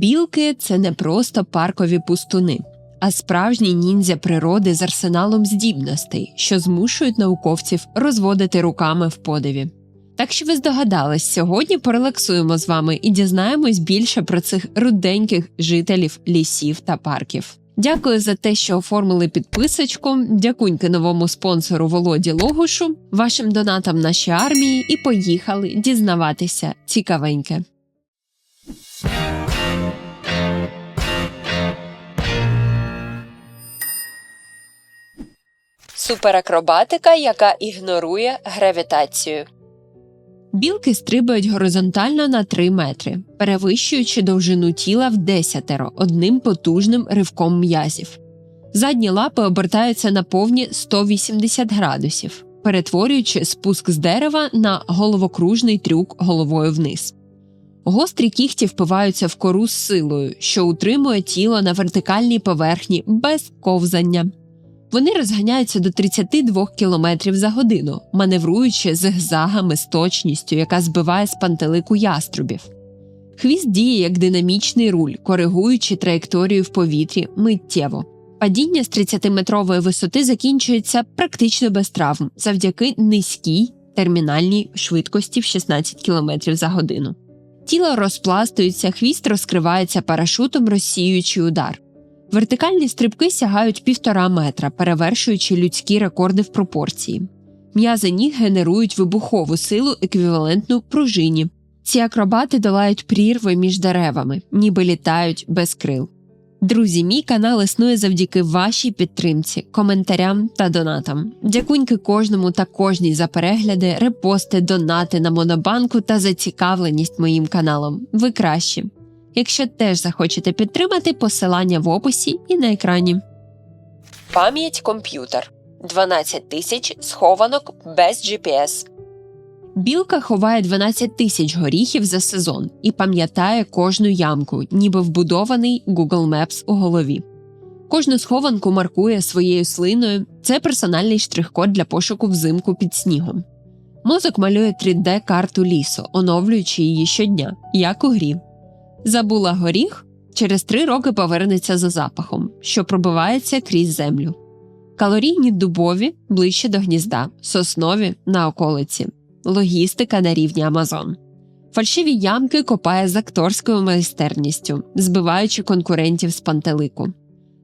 Білки це не просто паркові пустуни, а справжні ніндзя природи з арсеналом здібностей, що змушують науковців розводити руками в подиві. Так що ви здогадались, сьогодні порелаксуємо з вами і дізнаємось більше про цих руденьких жителів лісів та парків. Дякую за те, що оформили підписочку. Дякуньки новому спонсору Володі Логушу, вашим донатам нашій армії, і поїхали дізнаватися цікавеньке. Суперакробатика, яка ігнорує гравітацію. Білки стрибають горизонтально на 3 метри, перевищуючи довжину тіла в десятеро одним потужним ривком м'язів. Задні лапи обертаються на повні 180 градусів, перетворюючи спуск з дерева на головокружний трюк головою вниз. Гострі кіхті впиваються в кору з силою, що утримує тіло на вертикальній поверхні без ковзання. Вони розганяються до 32 км за годину, маневруючи зигзагами з точністю, яка збиває з пантелику яструбів. Хвіст діє як динамічний руль, коригуючи траєкторію в повітрі миттєво. Падіння з 30-метрової висоти закінчується практично без травм завдяки низькій термінальній швидкості в 16 км за годину. Тіло розпластується, хвіст розкривається парашутом, розсіюючи удар. Вертикальні стрибки сягають півтора метра, перевершуючи людські рекорди в пропорції. М'язи ніг генерують вибухову силу, еквівалентну пружині. Ці акробати долають прірви між деревами, ніби літають без крил. Друзі, мій канал існує завдяки вашій підтримці, коментарям та донатам. Дякуньки кожному та кожній за перегляди, репости, донати на монобанку та зацікавленість моїм каналом. Ви кращі! Якщо теж захочете підтримати, посилання в описі і на екрані. Пам'ять комп'ютер 12 тисяч схованок без GPS. Білка ховає 12 тисяч горіхів за сезон і пам'ятає кожну ямку, ніби вбудований Google Maps у голові. Кожну схованку маркує своєю слиною. Це персональний штрих-код для пошуку взимку під снігом. Мозок малює 3D карту лісу, оновлюючи її щодня, як у грі. Забула горіх, через три роки повернеться за запахом, що пробивається крізь землю. Калорійні дубові ближче до гнізда, соснові на околиці, логістика на рівні Амазон. Фальшиві ямки копає з акторською майстерністю, збиваючи конкурентів з пантелику.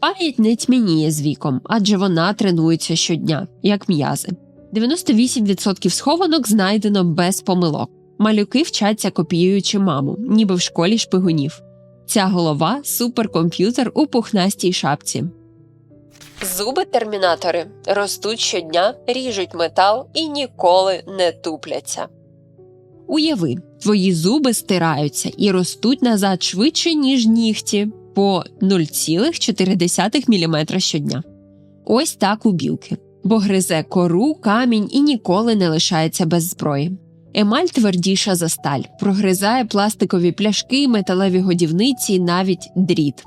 Пам'ять не тьмяніє з віком, адже вона тренується щодня, як м'язи. 98% схованок знайдено без помилок. Малюки вчаться копіюючи маму, ніби в школі шпигунів. Ця голова суперкомп'ютер у пухнастій шапці. Зуби термінатори ростуть щодня, ріжуть метал і ніколи не тупляться. Уяви, твої зуби стираються і ростуть назад швидше, ніж нігті по 0,4 мм щодня. Ось так у білки, бо гризе кору, камінь і ніколи не лишається без зброї. Емаль твердіша за сталь, прогризає пластикові пляшки, металеві годівниці, навіть дріт.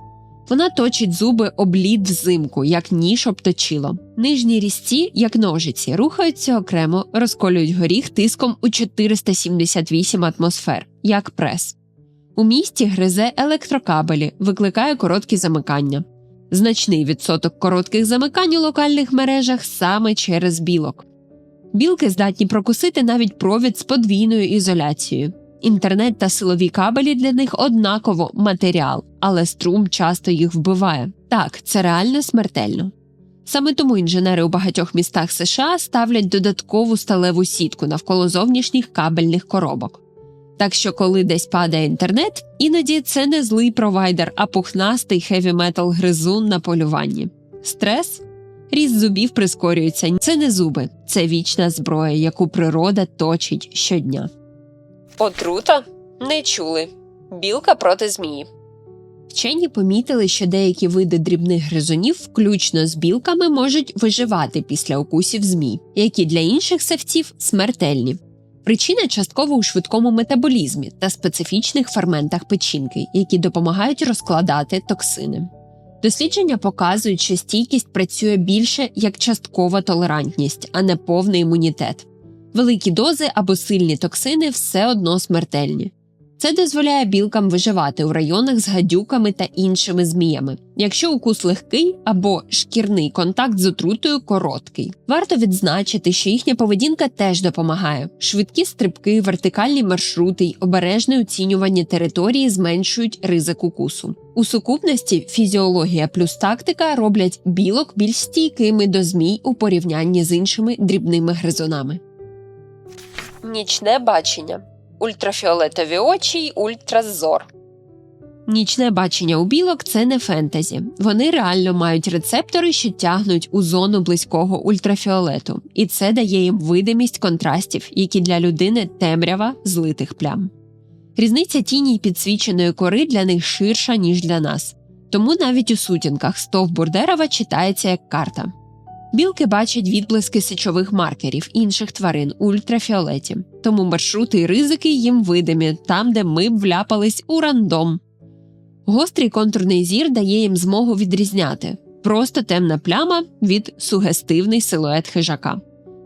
Вона точить зуби облід взимку, як ніж обточило. Нижні різці, як ножиці, рухаються окремо, розколюють горіх тиском у 478 атмосфер, як прес. У місті гризе електрокабелі, викликає короткі замикання. Значний відсоток коротких замикань у локальних мережах саме через білок. Білки здатні прокусити навіть провід з подвійною ізоляцією. Інтернет та силові кабелі для них однаково матеріал, але струм часто їх вбиває. Так, це реально смертельно. Саме тому інженери у багатьох містах США ставлять додаткову сталеву сітку навколо зовнішніх кабельних коробок. Так що, коли десь падає інтернет, іноді це не злий провайдер, а пухнастий хеві метал гризун на полюванні. Стрес Ріст зубів прискорюється. Це не зуби, це вічна зброя, яку природа точить щодня. Отрута не чули. Білка проти змії. Вчені помітили, що деякі види дрібних гризунів, включно з білками, можуть виживати після укусів змій, які для інших савців смертельні. Причина частково у швидкому метаболізмі та специфічних ферментах печінки, які допомагають розкладати токсини. Дослідження показують, що стійкість працює більше як часткова толерантність, а не повний імунітет. Великі дози або сильні токсини все одно смертельні. Це дозволяє білкам виживати у районах з гадюками та іншими зміями, якщо укус легкий або шкірний контакт з отрутою короткий. Варто відзначити, що їхня поведінка теж допомагає. Швидкі стрибки, вертикальні маршрути й обережне оцінювання території зменшують ризик укусу. У сукупності фізіологія плюс тактика роблять білок більш стійкими до змій у порівнянні з іншими дрібними гризунами. Нічне бачення ультрафіолетові очі й ультразор. Нічне бачення у білок це не фентезі. Вони реально мають рецептори, що тягнуть у зону близького ультрафіолету, і це дає їм видимість контрастів, які для людини темрява злитих плям. Різниця тіні й підсвіченої кори для них ширша, ніж для нас. Тому навіть у сутінках стовбур дерева читається як карта. Білки бачать відблиски сечових маркерів інших тварин у ультрафіолеті, тому маршрути і ризики їм видимі там, де ми б вляпались у рандом. Гострий контурний зір дає їм змогу відрізняти просто темна пляма від сугестивний силует хижака,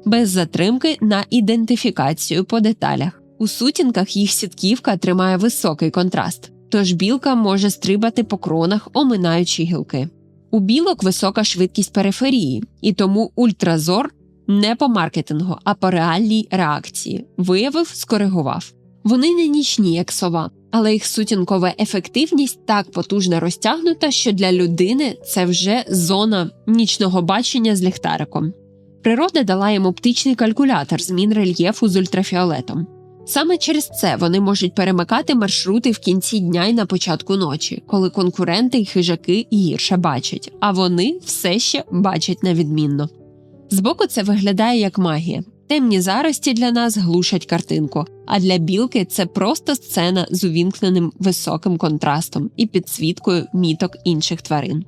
без затримки на ідентифікацію по деталях. У сутінках їх сітківка тримає високий контраст, тож білка може стрибати по кронах, оминаючи гілки. У білок висока швидкість периферії, і тому ультразор не по маркетингу, а по реальній реакції виявив, скоригував. Вони не нічні, як сова, але їх сутінкова ефективність так потужно розтягнута, що для людини це вже зона нічного бачення з ліхтариком. Природа дала їм оптичний калькулятор змін рельєфу з ультрафіолетом. Саме через це вони можуть перемикати маршрути в кінці дня і на початку ночі, коли конкуренти й хижаки гірше бачать, а вони все ще бачать навідмінно. Збоку це виглядає як магія. Темні зарості для нас глушать картинку, а для білки це просто сцена з увімкненим високим контрастом і підсвіткою міток інших тварин.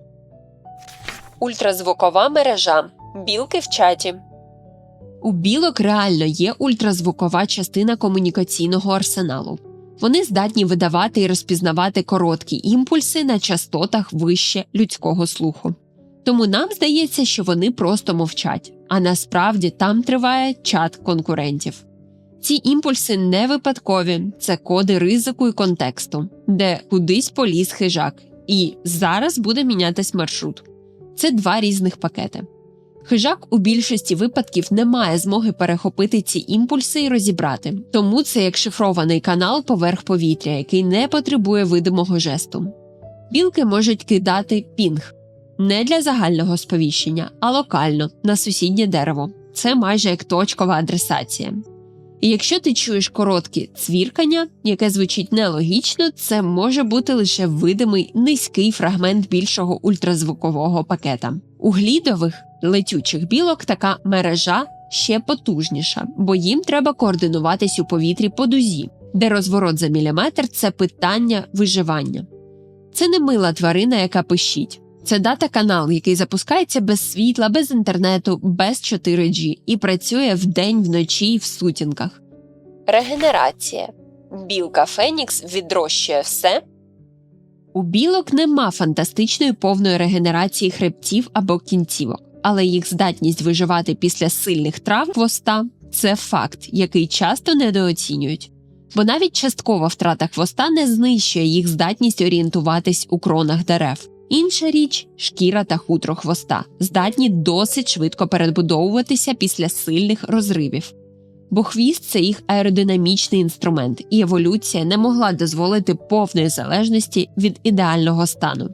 Ультразвукова мережа. Білки в чаті. У білок реально є ультразвукова частина комунікаційного арсеналу. Вони здатні видавати і розпізнавати короткі імпульси на частотах вище людського слуху. Тому нам здається, що вони просто мовчать, а насправді там триває чат конкурентів. Ці імпульси не випадкові, це коди ризику і контексту, де кудись поліз хижак, і зараз буде мінятись маршрут. Це два різних пакети. Хижак у більшості випадків не має змоги перехопити ці імпульси і розібрати, тому це як шифрований канал поверх повітря, який не потребує видимого жесту. Білки можуть кидати пінг не для загального сповіщення, а локально на сусіднє дерево. Це майже як точкова адресація. І якщо ти чуєш короткі цвіркання, яке звучить нелогічно, це може бути лише видимий низький фрагмент більшого ультразвукового пакета. У глідових летючих білок така мережа ще потужніша, бо їм треба координуватись у повітрі по дузі, де розворот за міліметр це питання виживання. Це не мила тварина, яка пищить. Це дата канал, який запускається без світла, без інтернету, без 4G і працює вдень, вночі і в сутінках. Регенерація. Білка Фенікс відрощує все. У білок нема фантастичної повної регенерації хребтів або кінцівок, але їх здатність виживати після сильних трав хвоста це факт, який часто недооцінюють. Бо навіть часткова втрата хвоста не знищує їх здатність орієнтуватись у кронах дерев. Інша річ шкіра та хутро хвоста здатні досить швидко перебудовуватися після сильних розривів. Бо хвіст це їх аеродинамічний інструмент, і еволюція не могла дозволити повної залежності від ідеального стану.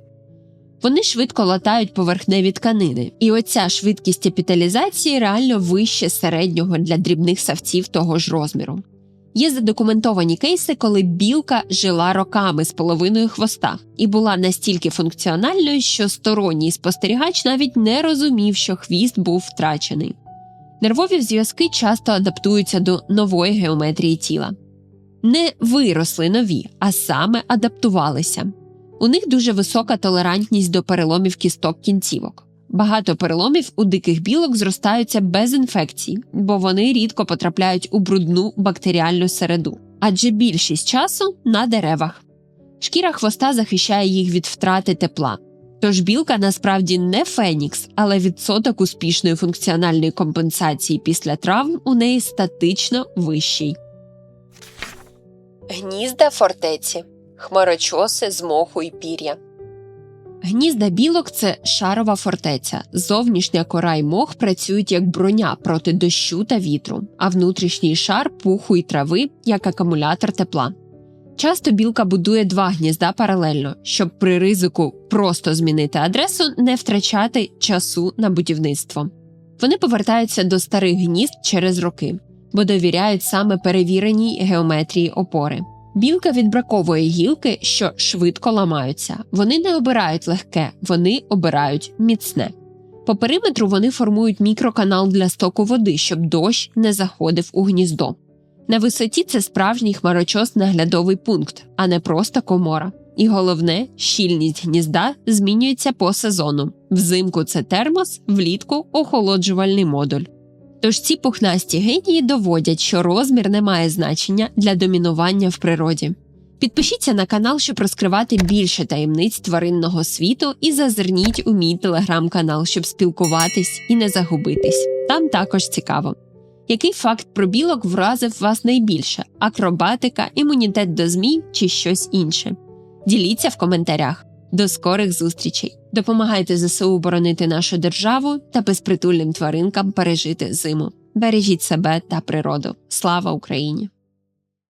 Вони швидко латають поверхневі тканини, і оця швидкість епіталізації реально вище середнього для дрібних савців того ж розміру. Є задокументовані кейси, коли білка жила роками з половиною хвоста і була настільки функціональною, що сторонній спостерігач навіть не розумів, що хвіст був втрачений. Нервові зв'язки часто адаптуються до нової геометрії тіла. Не виросли нові, а саме адаптувалися. У них дуже висока толерантність до переломів кісток кінцівок. Багато переломів у диких білок зростаються без інфекцій, бо вони рідко потрапляють у брудну бактеріальну середу, адже більшість часу на деревах. Шкіра хвоста захищає їх від втрати тепла. Тож білка насправді не фенікс, але відсоток успішної функціональної компенсації після травм у неї статично вищий. Гнізда фортеці, хмарочоси з моху і пір'я. Гнізда білок це шарова фортеця. Зовнішня кора й мох працюють як броня проти дощу та вітру, а внутрішній шар пуху й трави як акумулятор тепла. Часто білка будує два гнізда паралельно, щоб при ризику просто змінити адресу не втрачати часу на будівництво. Вони повертаються до старих гнізд через роки, бо довіряють саме перевіреній геометрії опори. Білка відбраковує гілки, що швидко ламаються. Вони не обирають легке, вони обирають міцне. По периметру вони формують мікроканал для стоку води, щоб дощ не заходив у гніздо. На висоті це справжній хмарочос наглядовий пункт, а не просто комора. І головне, щільність гнізда змінюється по сезону. Взимку це термос, влітку охолоджувальний модуль. Тож ці пухнасті генії доводять, що розмір не має значення для домінування в природі. Підпишіться на канал, щоб розкривати більше таємниць тваринного світу, і зазирніть у мій телеграм-канал, щоб спілкуватись і не загубитись. Там також цікаво. Який факт про білок вразив вас найбільше: акробатика, імунітет до змій чи щось інше? Діліться в коментарях. До скорих зустрічей! Допомагайте ЗСУ боронити нашу державу та безпритульним тваринкам пережити зиму. Бережіть себе та природу. Слава Україні!